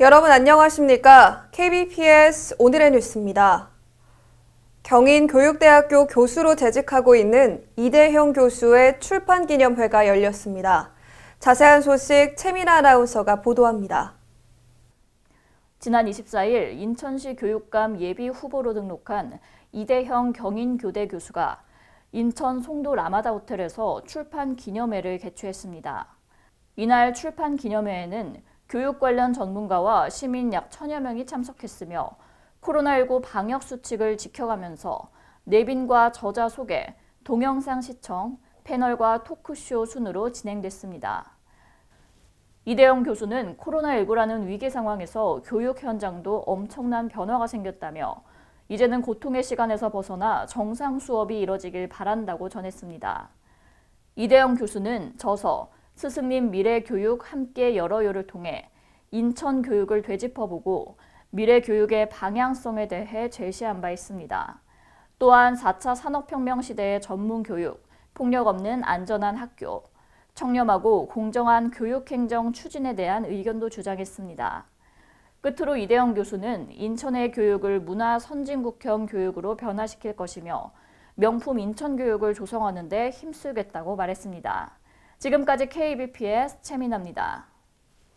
여러분 안녕하십니까? KBPS 오늘의 뉴스입니다. 경인교육대학교 교수로 재직하고 있는 이대형 교수의 출판 기념회가 열렸습니다. 자세한 소식 최민아 아나운서가 보도합니다. 지난 24일 인천시 교육감 예비 후보로 등록한 이대형 경인교대 교수가 인천 송도 라마다 호텔에서 출판 기념회를 개최했습니다. 이날 출판 기념회에는 교육 관련 전문가와 시민 약 천여 명이 참석했으며 코로나19 방역 수칙을 지켜가면서 내빈과 저자 소개, 동영상 시청, 패널과 토크쇼 순으로 진행됐습니다. 이대영 교수는 코로나19라는 위기 상황에서 교육 현장도 엄청난 변화가 생겼다며 이제는 고통의 시간에서 벗어나 정상 수업이 이뤄지길 바란다고 전했습니다. 이대영 교수는 저서 스승님 미래 교육 함께 열어요를 통해 인천 교육을 되짚어보고 미래 교육의 방향성에 대해 제시한 바 있습니다. 또한 4차 산업혁명 시대의 전문 교육, 폭력 없는 안전한 학교, 청렴하고 공정한 교육행정 추진에 대한 의견도 주장했습니다. 끝으로 이대영 교수는 인천의 교육을 문화 선진국형 교육으로 변화시킬 것이며 명품 인천 교육을 조성하는 데 힘쓰겠다고 말했습니다. 지금까지 KBPS 최민아입니다.